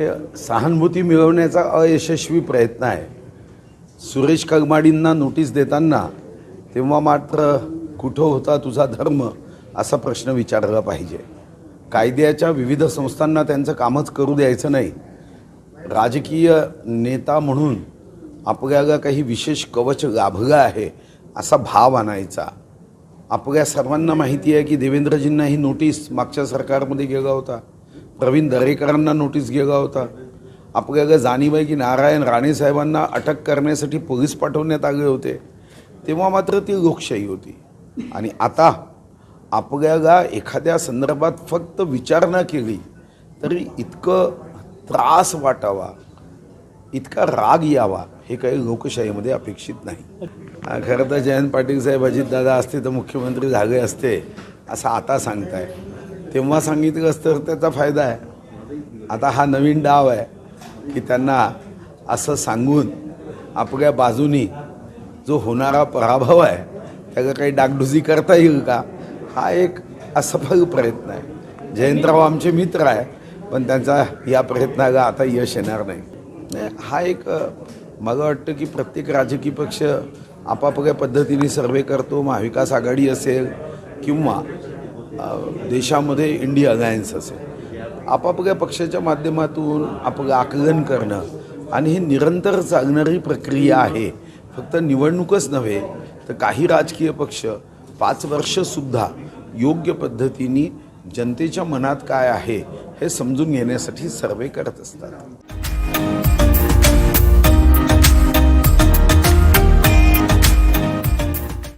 हे सहानुभूती मिळवण्याचा अयशस्वी प्रयत्न आहे. सुरेश कगमाडींना नोटीस देताना तेव्हा मात्र कुठं होता तुझा धर्म असा प्रश्न विचारला पाहिजे. कायद्याच्या विविध संस्थांना त्यांचं कामच करू द्यायचं नाही. राजकीय नेता म्हणून आपल्याला काही विशेष कवच लाभलं आहे असा भाव आणायचा. आपल्या सर्वांना माहिती आहे की देवेंद्रजींना ही नोटीस मागच्या सरकारमध्ये गेला होता. प्रवीण दरेकरांना नोटीस गेला होता. आपल्याला जाणीव आहे की नारायण राणे साहेबांना अटक करण्यासाठी पोलीस पाठवण्यात आले होते. तेव्हा मात्र ती लोकशाही होती. आणि आता आपल्याला एखाद्या संदर्भात फक्त विचारणा केली तरी इतकं त्रास वाटावा इतका राग यावा हे काही लोकशाहीमध्ये अपेक्षित नाही. खरं तर जयंत पाटील साहेब अजितदादा असते तर मुख्यमंत्री झाले असते असं आता सांगताय. तेव्हा सांगितलं असतं तर त्याचा फायदा आहे. आता हा नवीन डाव आहे की त्यांना असं सांगून आपल्या बाजूनी जो होणारा पराभव आहे त्याला काही डागडुजी करता येईल का? हा एक असफल प्रयत्न आहे. जयंतराव आमचे मित्र आहे पण त्यांचा या प्रयत्नाला आता यश येणार नाही. हा एक मला वाटतं की प्रत्येक राजकीय पक्ष आपापल्या पद्धतीने सर्वे करतो महाविकास आघाडी असेल किंवा देशामध्ये इंडिया अलायन्स असेल. आपापल्या पक्षाच्या माध्यमातून आपलं आकलन करणं आणि ही निरंतर चालणारी प्रक्रिया आहे फक्त निवडणूकच नव्हे तर काही राजकीय पक्ष पाच वर्षसुद्धा योग्य पद्धतीने जनतेच्या मनात काय आहे हे समजून घेण्यासाठी सर्वे करत असतात.